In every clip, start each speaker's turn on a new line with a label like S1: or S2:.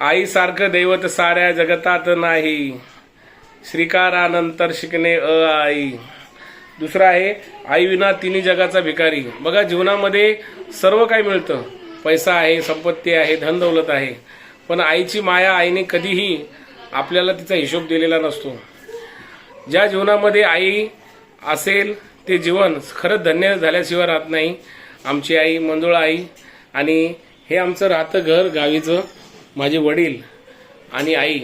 S1: आईसारखं दैवत साऱ्या जगतात नाही. श्रीकारानंतर शिकणे अ आई. दुसरं आहे आई विना तिन्ही जगाचा भिकारी. बघा जीवनामध्ये सर्व काही मिळतं. पैसा आहे संपत्ती आहे धन दौलत आहे. पण आईची माया आईने कधीही आपल्याला तिचा हिशोब दिलेला नसतो. ज्या जीवनामध्ये आई असेल ते जीवन खरंच धन्य झाल्याशिवाय राहत नाही. आमची आई मंजुळा आई आणि हे आमचं राहतं घर गावीचं. माझे वडील आणि आई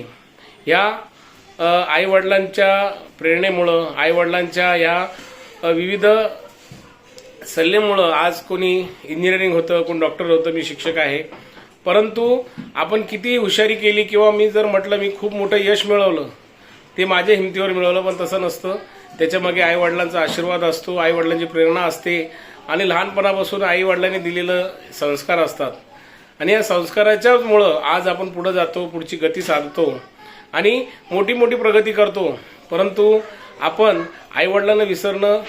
S1: या आईवडिलांच्या प्रेरणेमुळं आईवडिलांच्या या विविध सल्लेमुळं आज कोणी इंजिनिअरिंग होतं कोण डॉक्टर होतं मी शिक्षक आहे. परंतु आपण किती हुशारी केली किंवा मी जर म्हटलं मी खूप मोठं यश मिळवलं ते माझ्या हिमतीवर मिळवलं पण तसं नसतं. त्याच्यामागे आईवडिलांचा आशीर्वाद असतो आईवडिलांची प्रेरणा असते आणि लहानपणापासून आईवडिलांनी दिलेलं संस्कार असतात. आणि या संस्काराच्यामुळं आज आपण पुढे जातो पुढची गती साधतो आणि मोठी मोठी प्रगती करतो. परंतु आपण आईवडिलांना विसरणं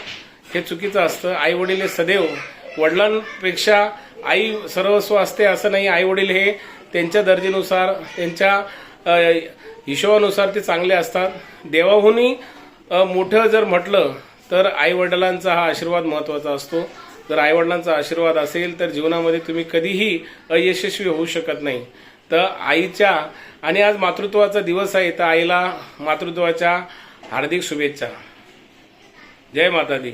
S1: हे चुकीचं असतं. आई वडील हे सदैव वडिलांपेक्षा आई सर्वस्व असते असं नाही. आई वडील हे त्यांच्या दर्जेनुसार त्यांच्या हिशोबानुसार ते चांगले असतात. देवाहूनही मोठं जर म्हटलं तर आई वडिलांचा हा आशीर्वाद महत्त्वाचा असतो. जर आईवडिलांचा आशीर्वाद असेल तर जीवनामध्ये तुम्ही कधीही अयशस्वी होऊ शकत नाही. तर आईच्या आणि आज मातृत्वाचा दिवस आहे तर आईला मातृत्वाच्या हार्दिक शुभेच्छा. जय माता दी